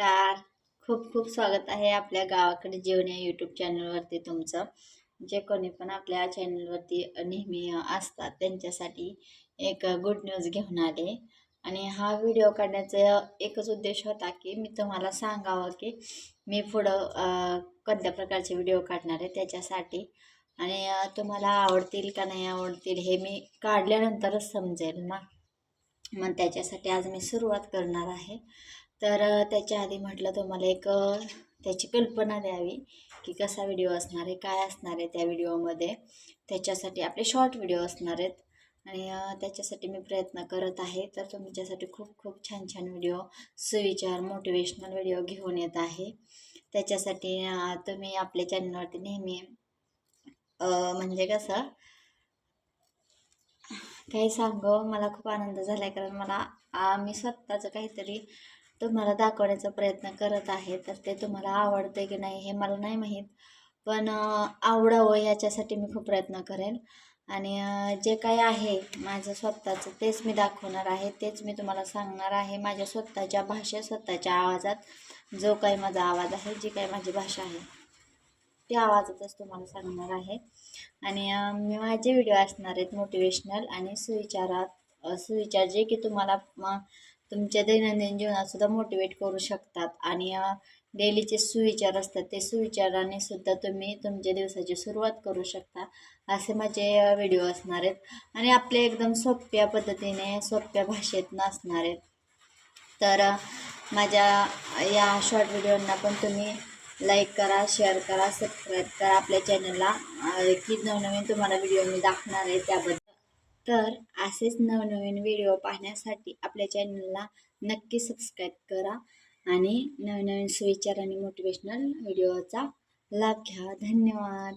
नमस्कार. खूप खूप स्वागत आहे आपल्या गावाकडे जेवण या यूट्यूब चॅनलवरती तुमचं. जे कोणी पण आपल्या चॅनलवरती नेहमी असतात त्यांच्यासाठी एक गुड न्यूज घेऊन आले. आणि हा व्हिडिओ काढण्याचा एकच उद्देश होता की मी तुम्हाला सांगावं की मी पुढं कोणत्या प्रकारचे व्हिडिओ काढणार आहे त्याच्यासाठी. आणि तुम्हाला आवडतील का नाही आवडतील हे मी काढल्यानंतरच समजेल ना. मग त्याच्यासाठी आज मी सुरुवात करणार आहे. तर त्याच्या आधी म्हटलं तुम्हाला एक त्याची कल्पना द्यावी की कसा व्हिडिओ असणार आहे काय असणार आहे त्या व्हिडिओमध्ये. त्याच्यासाठी आपले शॉर्ट व्हिडिओ असणार आहेत. आणि त्याच्यासाठी मी प्रयत्न करत आहे. तर तुमच्यासाठी खूप खूप छान छान व्हिडिओ सुविचार मोटिवेशनल व्हिडिओ घेऊन येत आहे. त्याच्यासाठी तुम्ही आपल्या चॅनलवरती नेहमी म्हणजे कसं काही सांगू मला खूप आनंद झाला आहे कारण मला मी स्वतःचं काहीतरी तुम्हाला दाखवण्याचा प्रयत्न करत आहे तर ते तुम्हाला आवडते की नाही हे मला नाही माहीत. पण आवडावं याच्यासाठी मी खूप प्रयत्न करेन. आणि जे काही आहे माझं स्वतःचं तेच मी दाखवणार आहे तेच मी तुम्हाला सांगणार आहे. माझ्या स्वतःच्या भाषेत स्वतःच्या आवाजात जो काही माझा आवाज आहे जी काही माझी भाषा आहे त्या आवाजातच तुम्हाला सांगणार आहे. आणि मी माझे व्हिडिओ असणार आहेत मोटिवेशनल आणि सुविचारात सुविचार जे की तुम्हाला तुमच्या दैनंदिन जीवनात सुद्धा मोटिवेट करू शकतात. आणि डेलीचे सुविचार असतात ते सुविचाराने सुद्धा तुम्ही तुमच्या दिवसाची सुरुवात करू शकता. असे माझे व्हिडिओ असणार आहेत. आणि आपले एकदम सोप्या पद्धतीने सोप्या भाषेत असणार आहेत. तर माझ्या या शॉर्ट व्हिडिओंना पण तुम्ही लाईक करा शेअर करा सबस्क्राईब करा. आपल्या चॅनलला की नवनवीन तुम्हाला व्हिडिओ मी दाखवणार आहे त्याबद्दल. तर असेच नवनवीन व्हिडिओ पाहण्यासाठी आपल्या चॅनलला नक्की सबस्क्राईब करा आणि नवनवीन सुविचार आणि मोटिवेशनल व्हिडिओचा लाभ घ्या. धन्यवाद.